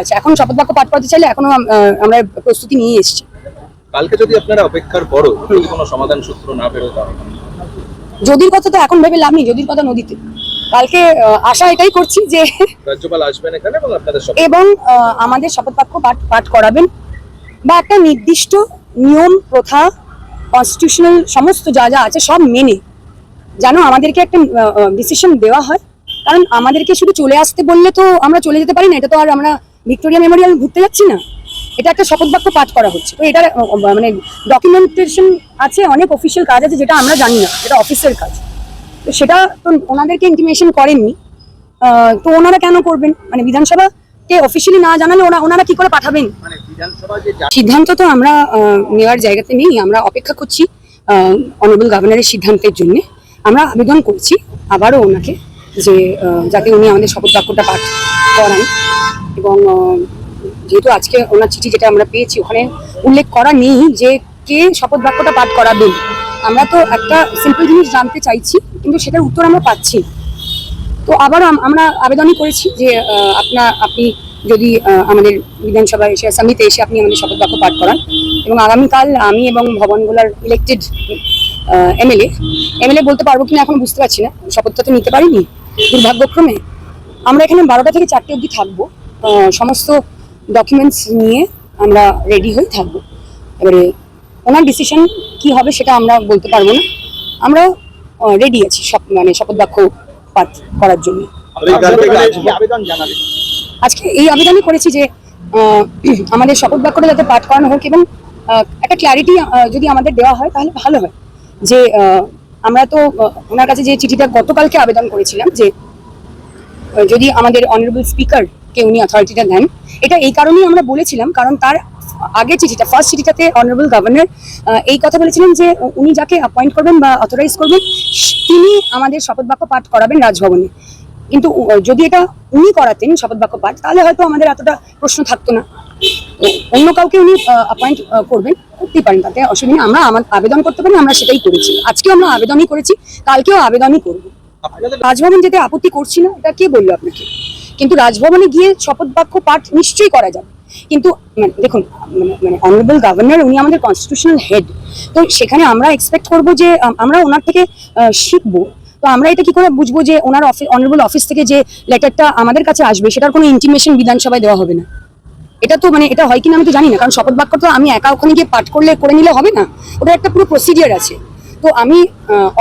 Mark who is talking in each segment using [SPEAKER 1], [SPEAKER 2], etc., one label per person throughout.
[SPEAKER 1] আচ্ছা এখন শপথ বাক্য পাঠ করতে চাইলে এখনও আমরা প্রস্তুতি নিয়ে এসেছি।
[SPEAKER 2] কালকে যদি আপনারা অপেক্ষার পরও যদি কোনো সমাধান সূত্র না বেরোয় তাহলে
[SPEAKER 1] যদির কথা তো এখন ভেবে লাভ নেই যদির কথা নদীতে। কালকে আশা এটাই করছি যে
[SPEAKER 2] রাজ্যপাল আসবেন এখানে এবং আপনাদের
[SPEAKER 1] এবং আমাদের শপথ বাক্য পাঠ পাঠ করাবেন। বা একটা নির্দিষ্ট নিয়ম প্রথা কনস্টিটিউশনাল সমস্ত যা যা আছে সব মেনে যেন আমাদেরকে একটা ডিসিশন দেওয়া হয়। কারণ আমাদেরকে শুধু চলে আসতে বললে তো আমরা চলে যেতে পারি না এটা তো আর আমরা ভিক্টোরিয়া মেমোরিয়াল ঘুরতে যাচ্ছি না এটা একটা শপথ বাক্য পাঠ করা হচ্ছে। তো এটার মানে ডকুমেন্টেশন আছে অনেক অফিসিয়াল কাজ আছে যেটা আমরা জানি না এটা অফিসের কাজ। তো সেটা তো ওনাদেরকে ইন্টিমেশন করেননি। তো ওনারা কেন করবেন? মানে বিধানসভাকে অফিসিয়ালি না জানালে ওরা ওনারা কি করে পাঠাবেন?
[SPEAKER 2] মানে বিধানসভা
[SPEAKER 1] সিদ্ধান্ত তো আমরা নেওয়ার জায়গাতে নেই আমরা অপেক্ষা করছি অনারেবল গভর্নরের সিদ্ধান্তের জন্য। আমরা আবেদন করছি আবারও ওনাকে যে যাতে উনি আমাদের শপথ বাক্যটা পাঠ করান। এবং যেহেতু আজকে ওনার চিঠি যেটা আমরা পেয়েছি, ওখানে উল্লেখ করা নেই যে কে শপথ বাক্যটা পাঠ করাবেন। আমরা তো একটা সিম্পল জিনিস জানতে চাইছি, কিন্তু সেটার উত্তর আমরা পাচ্ছি। তো আবারও আম- আমরা আবেদনই করেছি যে আপনার, আপনি যদি আমাদের বিধানসভায় এসে অ্যাসেম্বলিতে এসে আপনি আমাদের শপথ বাক্য পাঠ করান। এবং আগামীকাল আমি এবং ভবনগুলার ইলেক্টেড এমএলএ এমএলএ বলতে পারব কিনা এখন বুঝতে পারছি না। শপথটা তো নিতে পারিনি। দুর্ভাগ্যক্রমে আমরা এখানে বারোটা থেকে চারটে অবধি থাকব। আহ, সমস্ত ডকুমেন্টস নিয়ে আমরা রেডি হয়ে থাকব। এবারে ওনার ডিসিশন কি হবে সেটা আমরা বলতে পারব না। আমরা রেডি আছি সব মানে শপথ বাক্য পাঠ করার জন্য। আজকে এই আবেদনই করেছি যে আহ, আমাদের শপথ বাক্যটা যাতে পাঠ করানো হোক এবং আহ, একটা ক্ল্যারিটি যদি আমাদের দেওয়া হয় তাহলে ভালো হয়। যে আহ, আমরা তো ওনার কাছে যে চিঠিটা গতকালকে আবেদন করেছিলাম যে যদি আমাদের অনারেবল স্পিকারকে উনি অথরিটিটা দেন, এটা এই কারণেই আমরা বলেছিলাম, কারণ তার আগে চিঠিটা ফার্স্ট চিঠিটাতে অনারেবল গভর্নর এই কথা বলেছিলেন যে উনি যাকে অ্যাপয়েন্ট করবেন বা অথরাইজ করবেন, তিনি আমাদের শপথ বাক্য পাঠ করাবেন রাজভবনে। কিন্তু যদি এটা উনি করাতেন শপথ বাক্য পাঠ তাহলে হয়তো আমাদের এতটা প্রশ্ন থাকতো না। অন্য কাউকে উনি অ্যাপয়েন্ট করবেন করতেই পারেন তাতে অসুবিধা আমরা আমার আবেদন করতে পারি আমরা সেটাই করেছি। আজকেও আমরা আবেদনই করেছি কালকেও আবেদনই করব। রাজভবন যেতে আপত্তি করছি না এটা কে বলল আপনাকে? কিন্তু রাজভবনে গিয়ে শপথ বাক্য পাঠ নিশ্চয়ই করা যাবে। কিন্তু মানে দেখুন মানে মানে অনারেবল গভর্নর উনি আমাদের কনস্টিটিউশনাল হেড তো সেখানে আমরা এক্সপেক্ট করব যে আমরা ওনার থেকে শিখব তো আমরা এটা কি করে বুঝব যে ওনার অফিস অনারেবল অফিস থেকে যে লেটারটা আমাদের কাছে আসবে, সেটার কোনো ইন্টিমেশন বিধানসভায় দেওয়া হবে না? এটা তো মানে এটা হয় কিনা আমি তো জানি না, কারণ শপথ বাক্য তো আমি একা ওখানে গিয়ে পাঠ করলে, করে নিলে হবে না। ওটা একটা পুরো প্রসিডিয়ার আছে। তো আমি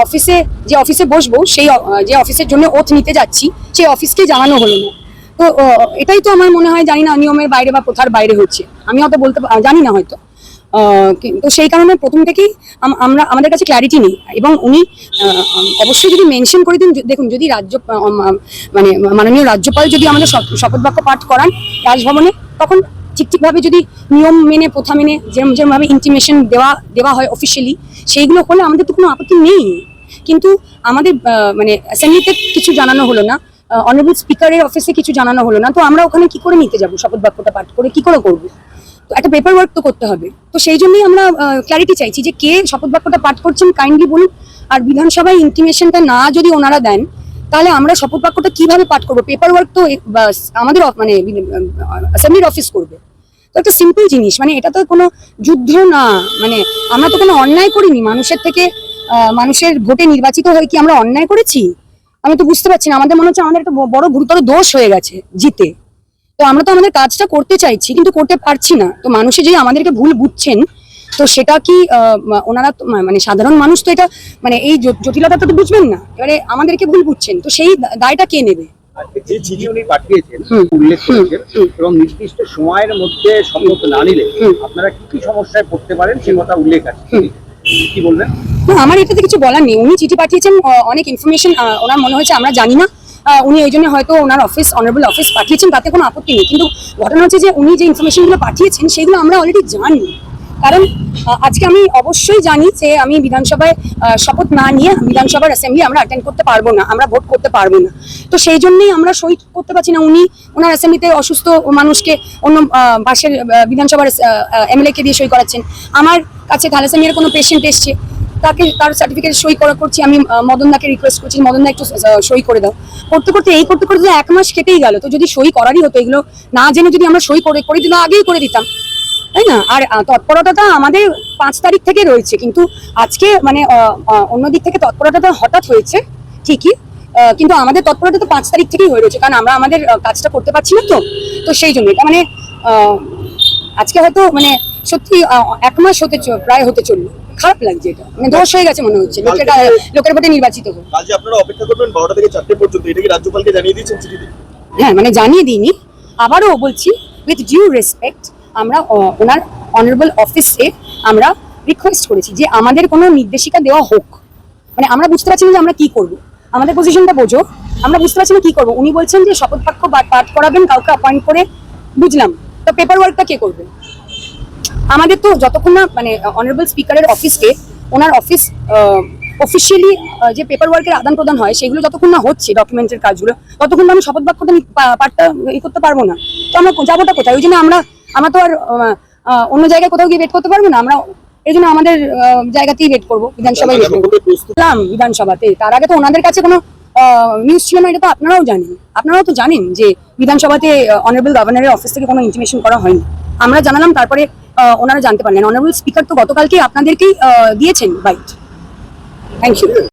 [SPEAKER 1] অফিসে যে অফিসে বসবো, সেই যে অফিসের জন্য ওথ নিতে যাচ্ছি, সেই অফিসকে জানানো হলো না। তো এটাই তো আমার মনে হয় জানি না নিয়মের বাইরে বা প্রথার বাইরে হচ্ছে। আমি হয়তো বলতে জানি না হয়তো। তো সেই কারণে প্রথম থেকেই আম- আমরা আমাদের কাছে ক্ল্যারিটি নেই। এবং উনি অবশ্যই যদি মেনশন করে দিন, দেখুন, যদি রাজ্য মানে মাননীয় রাজ্যপাল যদি আমাদের শপ- শপথ বাক্য পাঠ করান রাজভবনে, তখন ঠিক ঠিকভাবে যদি নিয়ম মেনে, প্রথা মেনে যেরকম যেরকমভাবে ইন্টিমেশন দেওয়া দেওয়া হয় অফিসিয়ালি সেইগুলো হলে আমাদের তো কোনো আপত্তি নেই। কিন্তু আমাদের মানে অ্যাসেম্বলিতে কিছু জানানো হলো না অনারেবল স্পিকারের অফিসে কিছু জানানো হলো না, তো আমরা ওখানে কি করে নিতে যাব শপথ বাক্যটা পাঠ করে? কি করে করব? তো একটা পেপার ওয়ার্ক তো করতে হবে। তো সেই জন্যই আমরা ক্ল্যারিটি চাইছি যে কে শপথ বাক্যটা পাঠ করছেন কাইন্ডলি বলুন। আর বিধানসভায় ইন্টিমেশনটা না যদি ওনারা দেন, তাহলে আমরা শপথ বাক্যটা কীভাবে পাঠ করব? পেপার ওয়ার্ক তো আমাদের মানে অ্যাসেম্বলির অফিস করবে। তো একটা সিম্পল জিনিস মানে এটা তো কোনো যুদ্ধ না। মানে আমরা তো কোনো অন্যায় করিনি। মানুষের থেকে মানুষের ভোটে নির্বাচিত হয়ে কি আমরা অন্যায় করেছি? আমি তো বুঝতে পারছি না। আমাদের মনে হচ্ছে আমাদের একটা বড় গুরুতর দোষ হয়ে গেছে, জিতে। তো আমরা তো আমাদের কাজটা করতে চাইছি কিন্তু করতে পারছি না। তো মানুষে যে আমাদেরকে ভুল বুঝছেন তো সেটা কি আহ, ওনারা মানে সাধারণ মানুষ তো এটা মানে এই জ- জটিলতাটা তো বুঝবেন না। এবারে আমাদেরকে ভুল বুঝছেন তো সেই দায়টা কে নেবে?
[SPEAKER 3] যে চিঠি উনি পাঠিয়েছেন উল্লেখ করেছেন এবং নির্দিষ্ট সময়ের মধ্যে সম্মত না নিলে আপনারা কি কি সমস্যায় পড়তে পারেন সে কথা উল্লেখ আছে। কি বলবেন
[SPEAKER 1] আমার এটাতে কিছু বলার নেই। উনি চিঠি পাঠিয়েছেন অনেক ইনফরমেশন ওনার মনে হয়েছে আমরা জানি না। উনি ওই জন্য হয়তো ওনার অফিস অনারেবল অফিস পাঠিয়েছেন তাতে কোনো আপত্তি নেই। কিন্তু ঘটনা হচ্ছে যে উনি যে ইনফরমেশনগুলো পাঠিয়েছেন সেগুলো আমরা অলরেডি জানি। কারণ আজকে আমি অবশ্যই জানি যে আমি বিধানসভায় শপথ না নিয়ে বিধানসভার অ্যাসেম্বলি আমরা অ্যাটেন্ড করতে পারব না আমরা ভোট করতে পারব না। তো সেই জন্যই আমরা সই করতে পারছি না। উনি ওনার অ্যাসেম্বলিতে অসুস্থ মানুষকে অন্য আহ, বিধানসভার এমএলএ কে দিয়ে সই করাচ্ছেন। আমার কাছে থ্যালাসেমিয়ার কোনো পেশেন্ট এসছে। তাকে তার সার্টিফিকেট সই করা করছি, আমি মদনদাকে রিকোয়েস্ট করছি, মদনদা একটু সই করে দাও। করতে করতে, এই করতে করতে এক মাস কেটেই গেল। তো যদি সই করারই হতো এগুলো, না জেনে যদি আমরা সই করে করে দিতাম আগেই করে দিতাম। তাই না? আর তৎপরতাটা আমাদের পাঁচ তারিখ থেকে রয়েছে। কিন্তু আজকে মানে অন্য দিক থেকে তৎপরতাটা হঠাৎ হয়েছে, ঠিকই। কিন্তু আমাদের তৎপরতা তো পাঁচ তারিখ থেকেই হয়ে রয়েছে। কারণ আমরা আমাদের কাজটা করতে পারছি না তো। তো সেই জন্য, এটা মানে আজকে হয়তো মানে সত্যি এক মাস হতে প্রায় হতে চলল। খারাপ লাগছে এটা। মানে দোষ হয়ে গেছে মনে হচ্ছে। লোকের লোকের ভোটে নির্বাচিত হয়ে
[SPEAKER 4] কাল যে আপনারা অপেক্ষা করবেন বারোটা থেকে চারটে পর্যন্ত। এটা কি রাজ্যপালকে জানিয়ে দিয়েছেন চিঠিতে?
[SPEAKER 1] হ্যাঁ মানে জানিয়ে দিইনি। আবারও বলছি উইথ ডিউ রেসপেক্ট আমরা ওনার অনারেবল অফিসে আমরা রিকোয়েস্ট করেছি যে আমাদের কোনো নির্দেশিকা দেওয়া হোক। মানে আমরা বুঝতে পারছি না যে আমরা কি করব। আমাদের পজিশনটা বোঝো। আমরা বুঝতে পারছি না কি করব। উনি বলছেন যে শপথ বাক্য পাঠ- পাঠ করাবেন কাউকে অ্যাপয়েন্ট করে। বুঝলাম। তো পেপার ওয়ার্কটা কে করবে আমাদের তো যতক্ষণ না মানে অনারেবল স্পিকারের অফিসকে ওনার অফিস অফিসিয়ালি যে পেপার ওয়ার্কের আদান প্রদান হয় সেগুলো যতক্ষণ না হচ্ছে ডকুমেন্টের কাজগুলো ততক্ষণ আমি শপথ বাক্যটা পাঠটা ই করতে পারব না। তো আমরা যাবোটা কোথায়? ওই জন্য আমরা আমরা তো আর অন্য জায়গায় কোথাও গিয়ে ওয়েট করতে পারব না। আমরা এই জন্য আমাদের জায়গাতেই ওয়েট করব বিধানসভায় wait করব। বিধানসভাতে। তার আগে তো ওনাদের কাছে কোনো নিউজ ছিল না এটা তো আপনারাও জানেন। আপনারাও তো জানেন যে বিধানসভাতে অনারেবল গভর্নরের অফিস থেকে কোনো ইন্টিমেশন করা হয়নি। আমরা জানালাম তারপরে ওনারা জানতে পারলেন। অনারেবল স্পিকার তো গতকালকে আপনাদেরকেই দিয়েছেন বাইট থ্যাংক ইউ